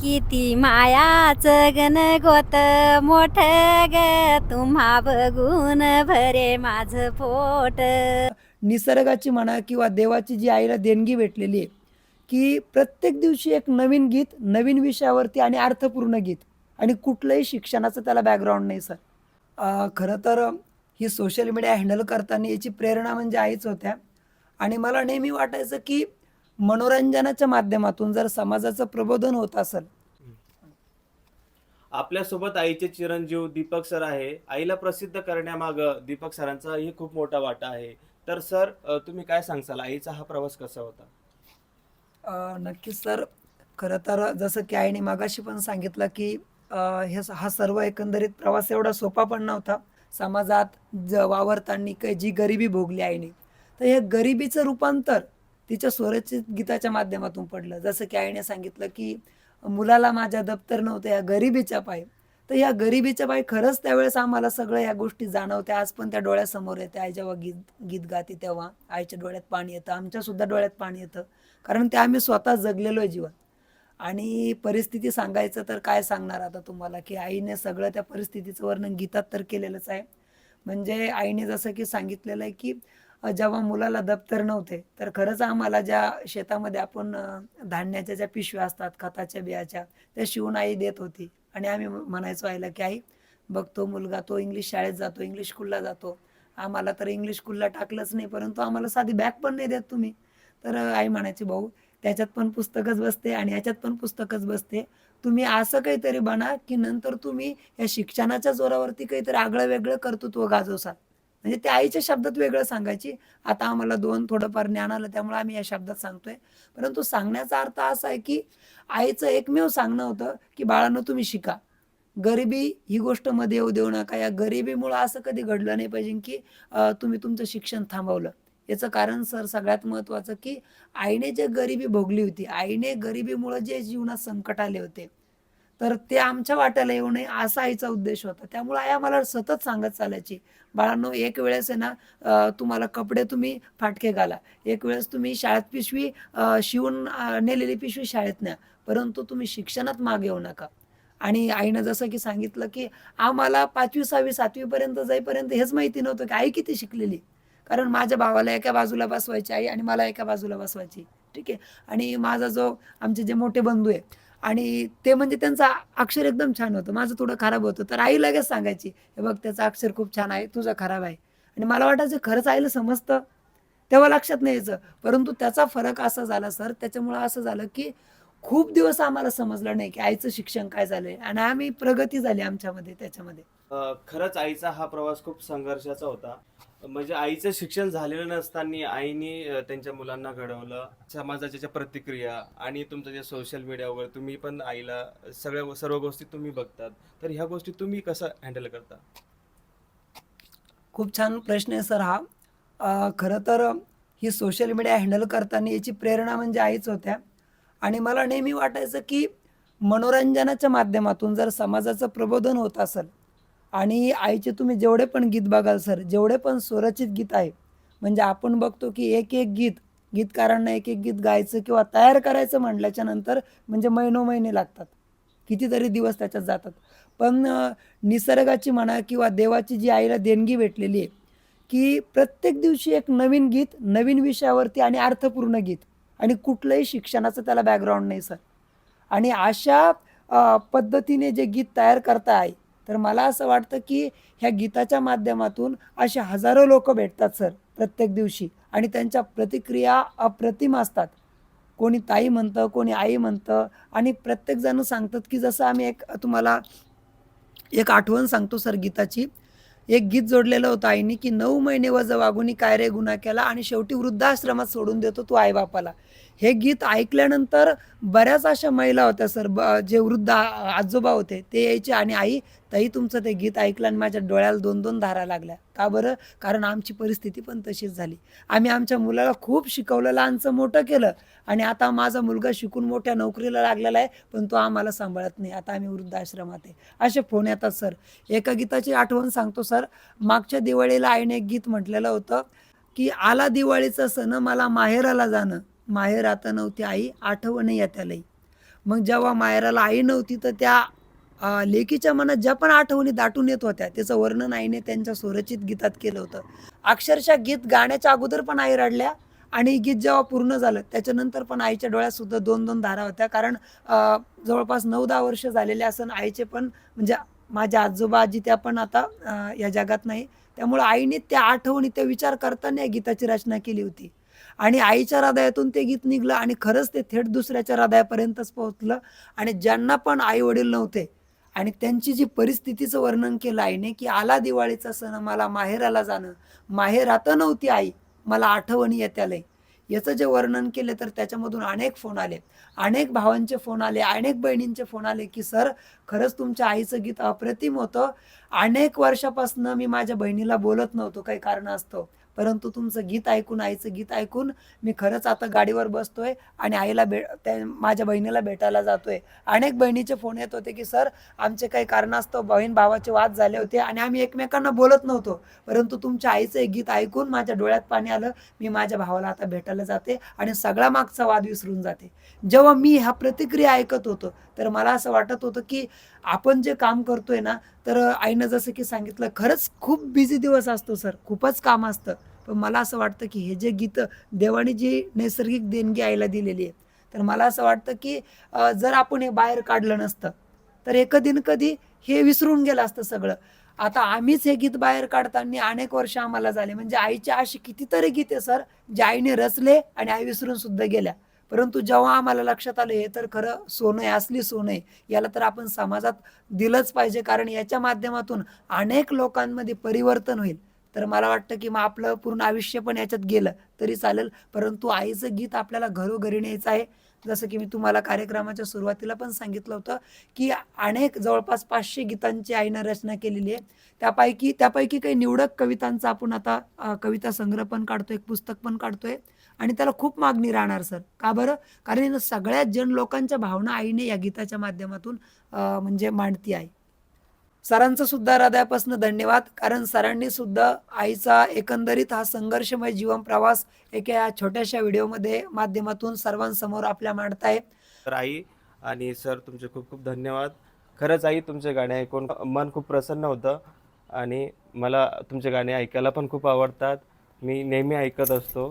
किती मायाच गण गोत मोठ ग. तुम्हा बघून भरे माझ पोट. निसर्गाची म्हणा किंवा देवाची जी आईला देणगी भेटलेली आहे की प्रत्येक दिवशी एक नवीन गीत नवीन विषयावरती आणि अर्थपूर्ण गीत आणि कुठलंही शिक्षणाचं त्याला बॅकग्राऊंड नाही सर खरं तर ही सोशल मीडिया हँडल करताना याची प्रेरणा म्हणजे आईच होत्या. आणि मला नेहमी वाटायचं की मनोरंजनाच्या माध्यमातून जर समाजाचं प्रबोधन होत असेल. आपल्यासोबत आईचे चिरंजीव दीपक सर आहे. आईला प्रसिद्ध करण्यामाग दीपक सरांचाही खूप मोठा वाटा आहे. तर सर तुम्ही काय सांगसाल? आईचा हा प्रवास कसा होता? नक्कीच सर. खरं तर जसं की आईने मागाशी पण सांगितलं की हे हा सर्व एकंदरीत प्रवास एवढा सोपा पण नव्हता. समाजात ज वावरताना काही जी गरिबी भोगली आईने. तर हे गरिबीचं रूपांतर तिच्या स्वरचित गीताच्या माध्यमातून पडलं. जसं की आईने सांगितलं की मुलाला माझ्या दप्तर नव्हतं या गरिबीच्या पायी. तर या गरिबीच्या पायी खरंच त्यावेळेस आम्हाला सगळं या गोष्टी जाणवत्या. आज पण त्या डोळ्यासमोर येते आई जेव्हा गीत गीत गाते तेव्हा आईच्या डोळ्यात पाणी येतं. आमच्या सुद्धा डोळ्यात पाणी येतं. कारण ते आम्ही स्वतः जगलेलो आहे जीवन. आणि परिस्थिती सांगायचं तर काय सांगणार आता तुम्हाला की आईने सगळं त्या परिस्थितीचं वर्णन गीतात तर केलेलंच आहे. म्हणजे आईने जसं की सांगितलेलं आहे की जेव्हा मुलाला दप्तर नव्हते तर खरंच आम्हाला ज्या शेतामध्ये आपण धान्याच्या ज्या पिशव्या असतात खताच्या बियाच्या त्या शिवून आई देत होती. आणि आम्ही म्हणायचो आईला की आई बघ तो मुलगा तो इंग्लिश शाळेत जातो इंग्लिश स्कूलला जातो. आम्हाला तर इंग्लिश स्कूलला टाकलंच नाही परंतु आम्हाला साधी बॅग पण नाही देत तुम्ही. तर आई म्हणायची भाऊ त्याच्यात पण पुस्तकच बसते आणि याच्यात पण पुस्तकच बसते. तुम्ही असं काहीतरी बना की नंतर तुम्ही या शिक्षणाच्या जोरावरती काहीतरी आगळं वेगळं कर्तृत्व गाजवसाल. म्हणजे त्या आईच्या शब्दात वेगळं सांगायची. आता आम्हाला दोन थोडंफार ज्ञान आलं त्यामुळे आम्ही या शब्दात सांगतोय. परंतु सांगण्याचा अर्थ असा आहे की आईचं एकमेव सांगणं होतं की बाळांनो तुम्ही शिका. गरिबी ही गोष्टमध्ये येऊ देऊ नका. या गरिबीमुळं असं कधी घडलं नाही पाहिजे की तुम्ही तुमचं शिक्षण थांबवलं. याचं कारण सर सगळ्यात महत्त्वाचं की आईने जे गरिबी भोगली होती आईने गरिबीमुळं जे जीवनात संकट आले होते तर ते आमच्या वाट्याला येऊ नये असा आईचा उद्देश होता. त्यामुळे आई आम्हाला सतत सांगत चालायची बाळांनो एक वेळेस आहे ना तुम्हाला कपडे तुम्ही फाटके घाला. एक वेळेस तुम्ही शाळेत पिशवी शिवून नेलेली पिशवी शाळेत न्या. परंतु तुम्ही शिक्षणात मागे येऊ नका. आणि आईनं जसं की सांगितलं की आम्हाला पाचवी सहावी सातवीपर्यंत जाईपर्यंत हेच माहिती नव्हतं की आई किती शिकलेली. कारण माझ्या भावाला एका बाजूला बसवायची आई आणि मला एका बाजूला बसवायची. ठीक आहे? आणि माझा जो आमचे जे मोठे बंधू आहे आणि ते म्हणजे त्यांचं अक्षर एकदम छान होतं. माझं थोडं खराब होतं. तर आई लगेच सांगायची हे बघ त्याचं अक्षर खूप छान आहे तुझं खराब आहे. आणि मला वाटायचं खरंच आईला समजतं? तेव्हा लक्षात नाही यायचं. परंतु त्याचा फरक असा झाला सर त्याच्यामुळं असं झालं की खूप दिवस आम्हाला समजलं नाही की आईचं शिक्षण काय झालंय. आणि आम्ही प्रगती झाली आमच्यामध्ये त्याच्यामध्ये. खरंच आईचा हा प्रवास खूप संघर्षाचा होता. म्हणजे आईचं शिक्षण झालेलं नसताना आईने त्यांच्या मुलांना घडवलं. समाजाच्या ज्या प्रतिक्रिया आणि तुमचं जे सोशल मीडियावर तुम्ही पण आईला सगळ्या सर्व गोष्टी तुम्ही बघतात. तर ह्या गोष्टी तुम्ही कसं हँडल करता? खूप छान प्रश्न आहे सर हा. खरं तर ही सोशल मीडिया हँडल करताना याची प्रेरणा म्हणजे आईच होत्या. आणि मला नेहमी वाटायचं की मनोरंजनाच्या माध्यमातून जर समाजाचं प्रबोधन होत असेल आणि आईचे तुम्ही जेवढे पण गीत बघाल सर जेवढे पण स्वरचित गीत आहे म्हणजे आपण बघतो की एक एक गीत गीतकारांना एक एक गीत गायचं किंवा तयार करायचं म्हटल्याच्या नंतर म्हणजे महिनो महिने लागतात. कितीतरी दिवस त्याच्यात जातात. पण निसर्गाची म्हणा किंवा देवाची जी आईला देणगी भेटलेली आहे की प्रत्येक दिवशी एक नवीन गीत नवीन विषयावरती आणि अर्थपूर्ण गीत आणि कुठलंही शिक्षणाचं त्याला बॅकग्राऊंड नाही सर. आणि अशा पद्धतीने जे गीत तयार करता आहे तर मला असं वाटतं की ह्या गीताच्या माध्यमातून असे हजारो लोक भेटतात सर प्रत्येक दिवशी. आणि त्यांच्या प्रतिक्रिया अप्रतिम असतात. कोणी ताई म्हणतं कोणी आई म्हणतं आणि प्रत्येकजण सांगतात की जसं आम्ही एक तुम्हाला एक आठवण सांगतो सर गीताची. एक गीत जोडलेलं होतं आईनी की नऊ महिने वज वागुनी काय रे गुन्हा केला आणि शेवटी वृद्धाश्रमात सोडून देतो तो आईबापाला. हे गीत ऐकल्यानंतर बऱ्याच अशा महिला होत्या सर. ब जे वृद्ध आ- आजोबा होते ते यायचे आणि आई ताई तुमचं ते गीत ऐकलं आणि माझ्या डोळ्याला दोन दोन धारा लागल्या. का बरं? कारण आमची परिस्थिती पण तशीच झाली. आम्ही आमच्या मुलाला खूप शिकवलं लहानचं मोठं केलं आणि आता माझा मुलगा शिकून मोठ्या नोकरीला लागलेला आहे पण तो आम्हाला सांभाळत नाही. आता आम्ही वृद्धाश्रमात आहे. असे फोन येतात सर. एका गीताची आठवण सांगतो सर. मागच्या दिवाळीला आईने एक गीत म्हटलेलं होतं की आला दिवाळीचा सण मला माहेराला जाणं. माहेर आता नव्हती आई आठवण येत्या त्यालाही मग जेव्हा माहेराला आई नव्हती तर त्या लेखीच्या लेकीच्या मनात ज्या पण आठवणी दाटून येत होत्या त्याचं वर्णन आईने त्यांच्या स्वरचित गीतात केलं होतं. अक्षरशः गीत गाण्याच्या अगोदर पण आई रडल्या आणि गीत जेव्हा पूर्ण झालं त्याच्यानंतर पण आईच्या डोळ्यात सुद्धा दोन दोन धारा होत्या. कारण जवळपास नऊ दहा वर्ष झालेले असन आईचे पण म्हणजे माझ्या आजोबा आजी त्या पण आता या जगात नाही. त्यामुळे आईने त्या आठवणी त्या विचार करताना या गीताची रचना केली होती. आणि आईच्या हृदयातून ते गीत निघलं आणि खरंच ते थेट दुसऱ्याच्या हृदयापर्यंतच पोहोचलं. आणि ज्यांना पण आई वडील नव्हते आणि त्यांची जी परिस्थितीचं वर्णन केलं आईने की आला दिवाळीचा सण मला माहेराला जाणं. माहेरात नव्हती आई मला आठवणी येत्यालय याचं जे वर्णन केले तर त्याच्यामधून अनेक फोन आले. अनेक भावांचे फोन आले अनेक बहिणींचे फोन आले की सर खरंच तुमच्या आईचं गीत अप्रतिम होतं. अनेक वर्षापासून मी माझ्या बहिणीला बोलत नव्हतो काही कारण असतं परंतु तुमचं गीत ऐकून आईचं गीत ऐकून मी खरंच आता गाडीवर बसतोय आणि आईला भे त्या माझ्या बहिणीला भेटायला जातोय. अनेक बहिणीचे फोन येत होते की सर आमचे काही कारणास्तव बहीण भावाचे वाद झाले होते आणि आम्ही एकमेकांना बोलत नव्हतो. परंतु तुमच्या आईचं एक गीत ऐकून माझ्या डोळ्यात पाणी आलं. मी माझ्या भावाला आता भेटायला जाते आणि सगळा मागचा वाद विसरून जाते. जेव्हा मी ह्या प्रतिक्रिया ऐकत होतो तर मला असं वाटत होतं की आपण जे काम करतोय ना तर आईनं जसं की सांगितलं खरंच खूप बिझी दिवस असतो सर खूपच काम असतं. पण मला असं वाटतं की हे जे गीतं देवाने जी नैसर्गिक देणगी आईला दिलेली आहे तर मला असं वाटतं की जर आपण हे बाहेर काढलं नसतं तर हे कधी कधी हे विसरून गेलं असतं सगळं. आता आम्हीच हे गीत बाहेर काढताना अनेक वर्ष आम्हाला झाले म्हणजे आईचे अशी कितीतरी गीत आहे सर जे आईने रचले आणि आई विसरून सुद्धा गेल्या. परंतु जेव्हा आम्हाला लक्षात आलं हे तर खरं सोनं आहे असली सोनं आहे याला तर आपण समाजात दिलंच पाहिजे कारण याच्या माध्यमातून अनेक लोकांमध्ये परिवर्तन होईल. तर मला वाटतं की मग आपलं पूर्ण आयुष्य पण याच्यात गेलं तरी चालेल. परंतु आईचं गीत आपल्याला घरोघरी न्यायचं आहे. जसं की मी तुम्हाला कार्यक्रमाच्या सुरुवातीला पण सांगितलं होतं की अनेक जवळपास पाचशे गीतांची आईनं रचना केलेली आहे. त्यापैकी त्यापैकी काही निवडक कवितांचा आपण आता कविता संग्रह पण काढतो एक पुस्तक पण काढतोय. आणि त्याला खूप मागणी राहणार सर. का बरं? कारण सगळ्यात जन लोकांच्या भावना आईने या गीताच्या माध्यमातून म्हणजे मांडती आहे. सरांचं सुद्धा हृदयापासून धन्यवाद. कारण सरांनी सुद्धा आईचा एकंदरीत हा संघर्षमय जीवन प्रवास एका या छोट्याशा व्हिडिओमध्ये माध्यमातून सर्वांसमोर आपल्या मांडताय तर आई आणि सर तुमचे खूप खूप धन्यवाद. खरंच आई तुमचे गाणे ऐकून मन खूप प्रसन्न होतं आणि मला तुमचे गाणे ऐकायला पण खूप आवडतात. मी नेहमी ऐकत असतो.